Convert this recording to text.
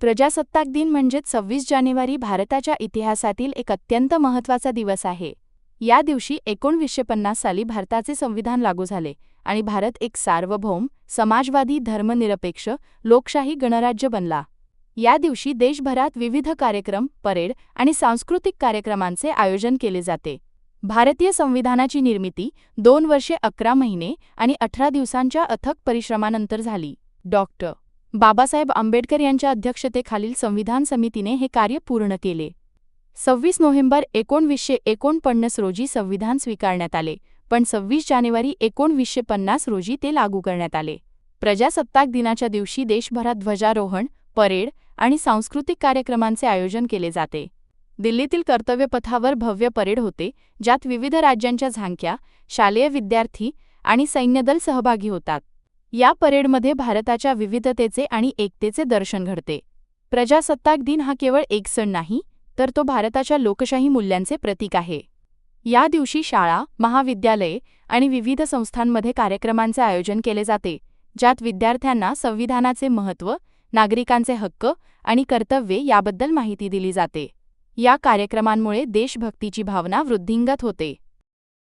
प्रजासत्ताक दिन म्हणजेच सव्वीस जानेवारी भारताच्या इतिहासातील एक अत्यंत महत्त्वाचा दिवस आहे. या दिवशी एकोणवीसशे पन्नास साली भारताचे संविधान लागू झाले आणि भारत एक सार्वभौम समाजवादी धर्मनिरपेक्ष लोकशाही गणराज्य बनला. या दिवशी देशभरात विविध कार्यक्रम परेड आणि सांस्कृतिक कार्यक्रमांचे आयोजन केले जाते. भारतीय संविधानाची निर्मिती दोन वर्षे अकरा महिने आणि अठरा दिवसांच्या अथक परिश्रमानंतर झाली. डॉक्टर. बाबासाहेब आंबेडकर यांच्या अध्यक्षतेखालील संविधान समितीने हे कार्य पूर्ण केले. सव्वीस नोव्हेंबर एकोणवीसशे एकोणपन्नास रोजी संविधान स्वीकारण्यात आले पण सव्वीस जानेवारी एकोणवीसशे पन्नास रोजी ते लागू करण्यात आले. प्रजासत्ताक दिनाच्या दिवशी देशभरात ध्वजारोहण परेड आणि सांस्कृतिक कार्यक्रमांचे आयोजन केले जाते. दिल्लीतील कर्तव्यपथावर भव्य परेड होते ज्यात विविध राज्यांच्या झांक्या शालेय विद्यार्थी आणि सैन्यदल सहभागी होतात. या परेडमध्ये भारताच्या विविधतेचे आणि एकतेचे दर्शन घडते. प्रजासत्ताक दिन हा केवळ एक सण नाही तर तो भारताच्या लोकशाही मूल्यांचे प्रतीक आहे. या दिवशी शाळा महाविद्यालये आणि विविध संस्थांमध्ये कार्यक्रमांचे आयोजन केले जाते ज्यात विद्यार्थ्यांना संविधानाचे महत्त्व नागरिकांचे हक्क आणि कर्तव्ये याबद्दल माहिती दिली जाते. या कार्यक्रमांमुळे देशभक्तीची भावना वृद्धिंगत होते.